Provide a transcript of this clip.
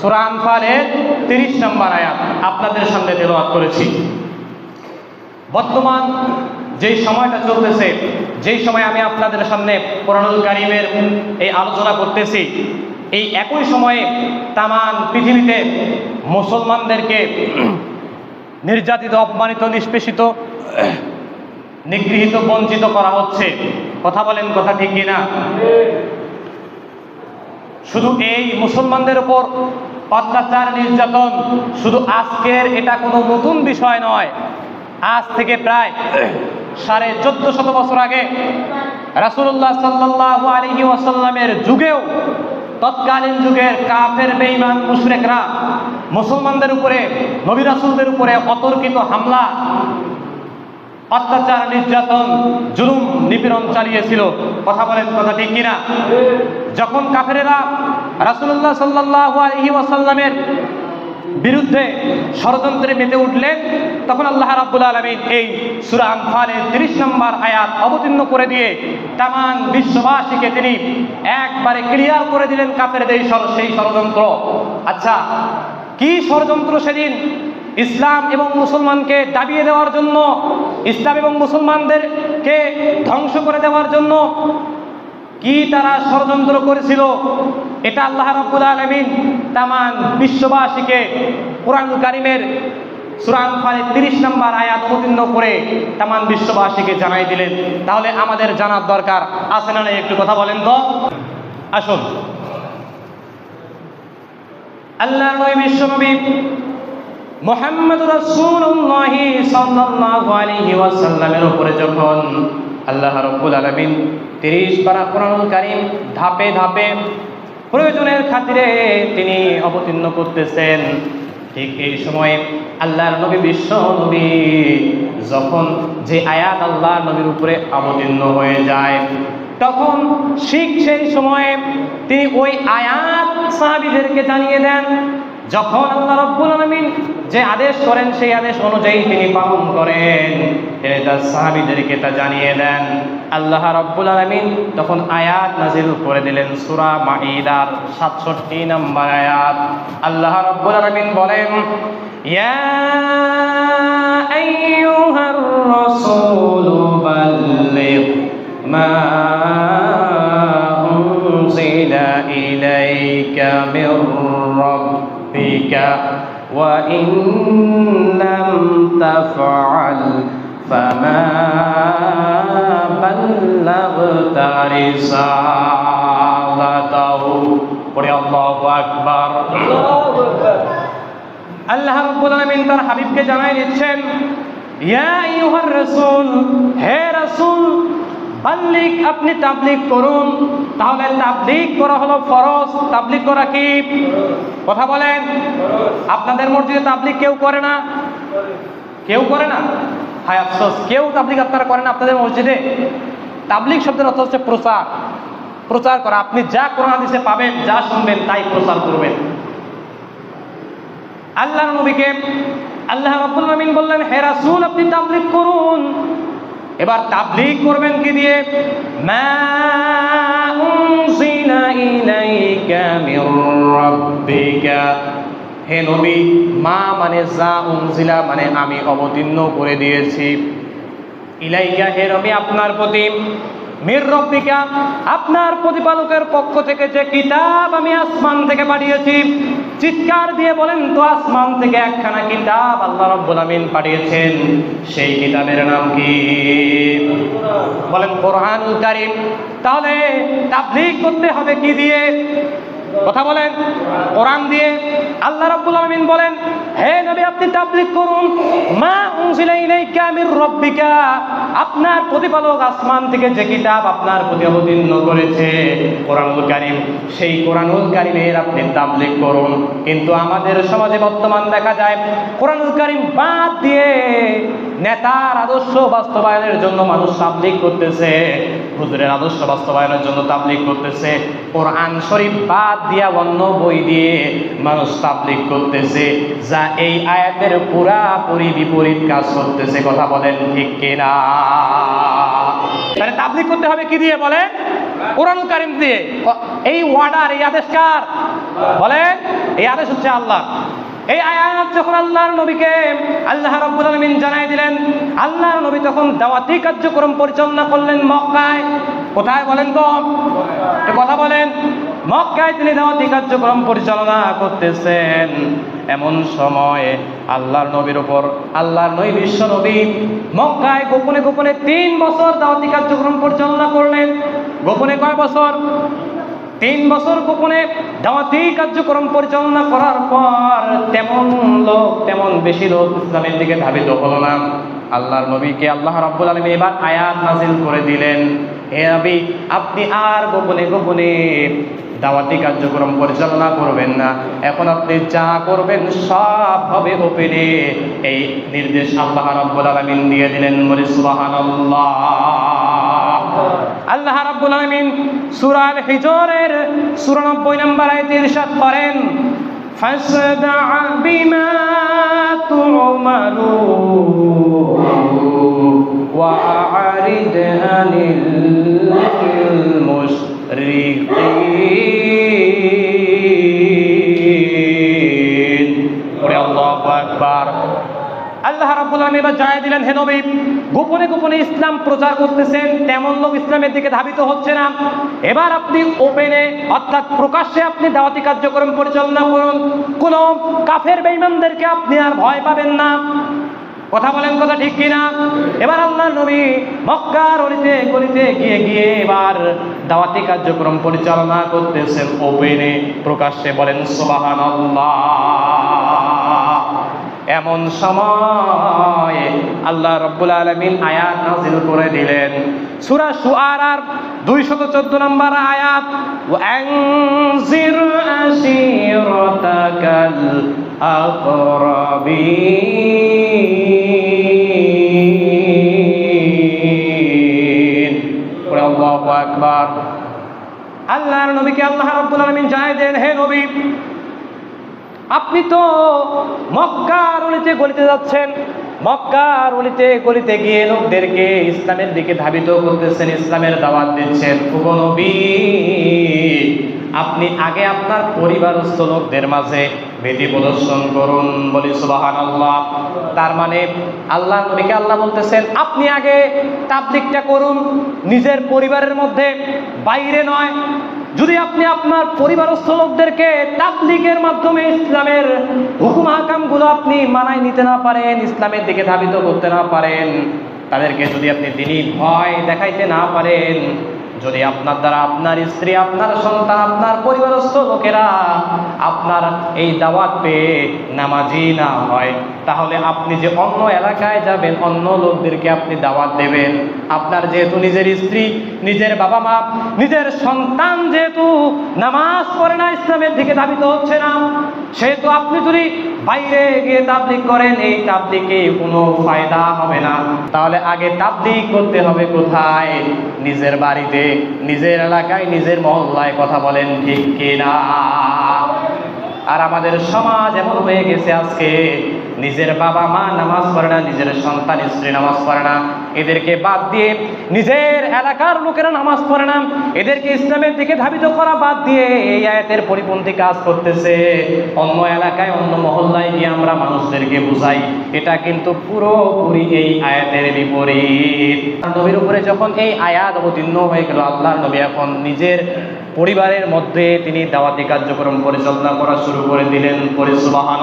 সুরা তিরিশ নম্বর আয়াত আপনাদের সামনে তেলাওয়াত করেছি। বর্তমান যেই সময়টা চলতেছে, যেই সময় আমি আপনাদের সামনে কোরআনুল কারিমের এই আলোচনা করতেছি, এই একই সময়ে তামান পৃথিবীতে মুসলমানদেরকে নির্যাতিত, অপমানিত, নিষ্পেষিত, নিগৃহীত, বঞ্চিত করা হচ্ছে। কথা বলেন কথা ঠিক কিনা? শুধু এই মুসলমানদের উপর অত্যাচার, নির্যাতন, শুধু আজকের এটা কোনো নতুন বিষয় নয়। আজ থেকে প্রায় সাড়ে চোদ্দ শত বছর আগে রাসুল্লাহ সাল্লাহ আলহি ওয়াসাল্লামের যুগেও, তৎকালীন যুগের কাফের, বেঈমান, মুশরেকরা মুসলমানদের উপরে, নবী রাসুলদের উপরে অতর্কিত হামলা অত্যাচার, নির্যাতন, জুলুম, নিপীড়ন চালিয়েছিল। কথা বলেন কথা ঠিক কিনা? যখন কাফেরেরা রাসুল্লাহ সাল্লাহ আলহি ওয়াসাল্লামের বিরুদ্ধে ষড়যন্ত্রে মেতে উঠলেন, তখন আল্লাহ রাব্বুল আলমিন এই সুরা আনফালের তিরিশ নম্বর আয়াত অবতীর্ণ করে দিয়ে তামান বিশ্ববাসীকে তিনি একবারে ক্লিয়ার করে দিলেন কাফেরদের এই সেই ষড়যন্ত্র। আচ্ছা কি ষড়যন্ত্র সেদিন? ইসলাম এবং মুসলমানকে দাবিয়ে দেওয়ার জন্য, ইসলাম এবং মুসলমানদেরকে ধ্বংস করে দেওয়ার জন্য কি তারা ষড়যন্ত্র করেছিল, এটা আল্লাহ রাব্বুল আলামিন তামান বিশ্ববাসীকে কোরআন কারিমের সুরান ফালে তিরিশ নম্বর আয়াত অবতীর্ণ করে তামান বিশ্ববাসীকে জানাই দিলেন। তাহলে আমাদের জানার দরকার আছে না একটু কথা বলেন তো। আসুন। আল্লাহ নবী বিশ্বনবী মোহাম্মদ রাসূলুল্লাহ সাল্লাল্লাহু আলাইহি ওয়াসাল্লামের উপরে যখন আল্লাহ রাব্বুল আলামিন 30 পারা কোরআনুল কারীম ধাপে ধাপে প্রয়োজনের খাতিরে তিনি অবতীর্ণ করতেছেন, ঠিক এই সময়ে আল্লাহর নবী বিশ্ব নবী যখন যে আয়াত আল্লাহ নবীর উপরে অবতীর্ণ হয়ে যায়, তখন শিখ সেই সময়ে তিনি ওই আয়াত সাহাবিদেরকে জানিয়ে দেন যখন আল্লাহ রব্বুল আলমিন যে আদেশ করেন, সেই আদেশ অনুযায়ী তিনি পালন করেন। তার সাহাবিদেরকে তা জানিয়ে দেন। আল্লাহ রব্বুল আলমিন তখন আয়াত নাজিল করে দিলেন, সুরা মাইদার সাতষট্টি নম্বর আয়াত। আল্লাহ রব্বুল আলমিন বলেন, ইয়া মা وإن لم تفعل فما بلغت رسالته পরে আল্লাহু আকবার আল্লাহ রাব্বুল আলামিন তার হাবিবকে জানাই দিচ্ছেন ইয়া আইয়ুহার রাসূল হে রাসূল বাল্লিক আপনি তাবলিগ করুন। তাহলে তাবলিক করা হলো ফরজ। তাবলিক করা কি? কথা বলেন। আপনাদের মসজিদে তাবলিগ কেউ করে না? কেউ করে না? হায় আফসোস, কেউ তাবলিক আপনারা করেন আপনাদের মসজিদে? তাবলিক শব্দের অর্থ হচ্ছে প্রচার। প্রচার করা। আপনি যা কোরআন হাদিসে পাবেন, যা শুনবেন, তাই প্রচার করবেন। আল্লাহ নবীকে আল্লাহ রাব্বুল আমিন বললেন, হে রাসূল, আপনি তাবলিগ করুন। এবার তাবলিগ করবেন কি দিয়ে? হে নবী, মা মানে যা উনজিলা মানে আমি অবতীর্ণ করে দিয়েছি। ইলাইকা, হে নবী, আপনার প্রতি। মির রব্বিকা, আপনার প্রতিপালকের পক্ষ থেকে যে কিতাব আমি আসমান থেকে পাঠিয়েছি চিৎকার দিয়ে বলেন তো, আসমান থেকে একখানা কিতাব আল্লাহ রব্বুল আমিন পাঠিয়েছেন। সেই কিতাবের নাম কি? বলেন কোরআনুল কারীম। তাহলে তাবলীগ করতে হবে কি দিয়ে? কথা বলেন, কোরআন দিয়ে। আল্লাহ রাব্বুল আলামিন বলেন, হে নবী, আপনি তাবলীগ করুন। মা উনজিলা ইলাইকা মির রাব্বিকা আপনার প্রতিপালক আসমান থেকে যে কিতাব আপনার প্রতি অবতীর্ণ করেছে, কোরআনুল কারীম, সেই কোরআনুল কারীমের আপনি তাবলীগ করুন। কিন্তু আমাদের সমাজে বর্তমান দেখা যায়, কোরআনুল কারীম বাদ দিয়ে নেতার আদর্শ বাস্তবায়নের জন্য মানুষ তাবলিক করতেছে, হুজুরের আদর্শ বাস্তবায়নের জন্য তাবলীগ করতেছে, কোরআন শরীফ বাদ দিয়া অন্য বই দিয়ে মানুষ তাবলিক করতেছে, যা এই আয়াতের পুরাপুরি বিপরীত কাজ করতেছে, কথা বলেন ঠিক কিনা? তাহলে তাবলীগ করতে হবে কি দিয়ে বলে? কোরআন কারিম দিয়ে। এই ওয়ার্ডার এই আদেশ কার? বলেন এই আদেশ হচ্ছে আল্লাহ এই আয়াত যখন আল্লাহর নবীকে আল্লাহ রাব্বুল আলামিন জানাই দিলেন, আল্লাহর নবী তখন দাওয়াতি কার্যক্রম পরিচালনা করলেন মক্কায়। কোথায় বলেন তো? কথা বলেন। মক্কায় তিনি দাওয়াতি কার্যক্রম পরিচালনা করতেছেন। এমন সময় আল্লাহর নবীর উপর, আল্লাহর নবী বিশ্ব নবী মক্কায় গোপনে গোপনে তিন বছর দাওয়াতি কার্যক্রম পরিচালনা করলেন। গোপনে কয় বছর? তিন বছর গোপনে দাওয়াতি কার্যক্রম পরিচালনা করার পর তেমন লোক, তেমন বেশি লোক ইসলামের দিকে ধাবিত হলো না। আল্লাহর নবীকে আল্লাহ রাব্বুল আলামিন এবার আয়াত নাজিল করে দিলেন। হে নবী, আপনি আর গোপনে গোপনে দাওয়াতি কার্যক্রম পরিচালনা করবেন না। এখন আপনি যা করবেন সব হবে ওপেনে এই নির্দেশ আল্লাহ রাব্বুল আলামিন দিয়ে দিলেন সুবহানাল্লাহ। আল্লাহ রাব্বুল আলামিন সূরা আল হিজরের 94 নম্বর আয়াতে ইরশাদ করেন ফাসদা বিমা তু'মারু ওয়া আ'রিদ আনিল আল্লাহু রাব্বুল আলামিন এবার জানাই দিলেন, হে নবী, গোপনে গোপনে ইসলাম প্রচার করতেছেন, তেমন লোক ইসলামের দিকে ধাবিত হচ্ছে না। এবার আপনি ওপেনে অর্থাৎ প্রকাশ্যে আপনি দাওয়াতি কার্যক্রম পরিচালনা করুন। কোন কাফের বেঈমানদেরকে আপনি আর ভয় পাবেন না। কথা বলেন কথা ঠিক কিনা এবার আল্লাহ নবী মক্কার অলিতে গলিতে গিয়ে গিয়ে এবার দাওয়াতি কার্যক্রম পরিচালনা করতেছেন ওপেনে প্রকাশ্যে বলেন সুবহানাল্লাহ এমন সময় আল্লাহ রব্বুল আলমিন আয়াত নাজিল করে দিলেন সুরা সুআরার দুইশত চোদ্দ নম্বর আয়াত وأنذر عشيرتك الأقربين আল্লাহর নবীকে আল্লাহ রাব্বুল আলামিন জানাই দেন, হে নবী, আপনি তো মক্কার অলিতে গলিতে যাচ্ছেন। মক্কার অলিতে গলিতে গিয়ে লোকদেরকে ইসলামের দিকে ধাবিত করতেছেন, ইসলামের দাওয়াত দিচ্ছেন। নবী, আপনি আগে আপনার পরিবারস্থ লোকদের মাঝে ভীতি প্রদর্শন করুন, বলি সুবাহান আল্লাহ তার মানে আল্লাহ নবীকে আল্লাহ বলতেছেন, আপনি আগে তাবলিকটা করুন, নিজের পরিবারের মধ্যে, বাইরে নয় যদি আপনি আপনার পরিবারস্থ লোকদেরকে তাবলিগের মাধ্যমে ইসলামের হুকুম হাকামগুলো আপনি মানায় নিতে না পারেন, ইসলামের দিকে ধাবিত করতে না পারেন, তাদেরকে যদি আপনি দিনই ভয় দেখাইতে না পারেন যদি আপনার দ্বারা আপনার স্ত্রী, আপনার সন্তান, আপনার পরিবারস্থ লোকেরা আপনার এই দাওয়াত পেয়ে নামাজি না হয়, তাহলে আপনি যে অন্য এলাকায় যাবেন, অন্য লোকদেরকে আপনি দাওয়াত দেবেন। আপনার যেহেতু নিজের স্ত্রী, নিজের বাবা মা নিজের সন্তান যেহেতু নামাজ পড়ে না, ইসলামের দিকে ধাবিত হচ্ছে না। সেহেতু আপনি যদি বাইরে গিয়ে তাবলিক করেন, এই তাবলিকে কোনো ফায়দা হবে না। তাহলে আগে তাবলিক করতে হবে কোথায়? নিজের বাড়িতে, নিজের এলাকায়, নিজের মহল্লায় কথা বলেন, ঠিক কিনা আর আমাদের সমাজ এমন হয়ে গেছে আজকে, নিজের বাবা মা নামাজ পড়ে না, নিজের সন্তান, স্ত্রী নামাজ পড়ে না। এদেরকে বাদ দিয়ে নিজের এলাকার লোকেরা নামাজ পড়ে না। এদেরকে ইসলামের দিকে ধাবিত করা বাদ দিয়ে এই আয়াতের পরিপন্থী কাজ করতেছে। অন্য এলাকায়, অন্য মহল্লায় গিয়ে আমরা মানুষদেরকে বুঝাই। এটা কিন্তু পুরোপুরি এই আয়াতের বিপরীত। নবীর উপরে যখন এই আয়াত অবতীর্ণ হয়ে গেল আল্লাহ নবী এখন নিজের পরিবারের মধ্যে তিনি দাওয়াতি কার্যক্রম পরিচালনা করা শুরু করে দিলেন। পরিসুবাহান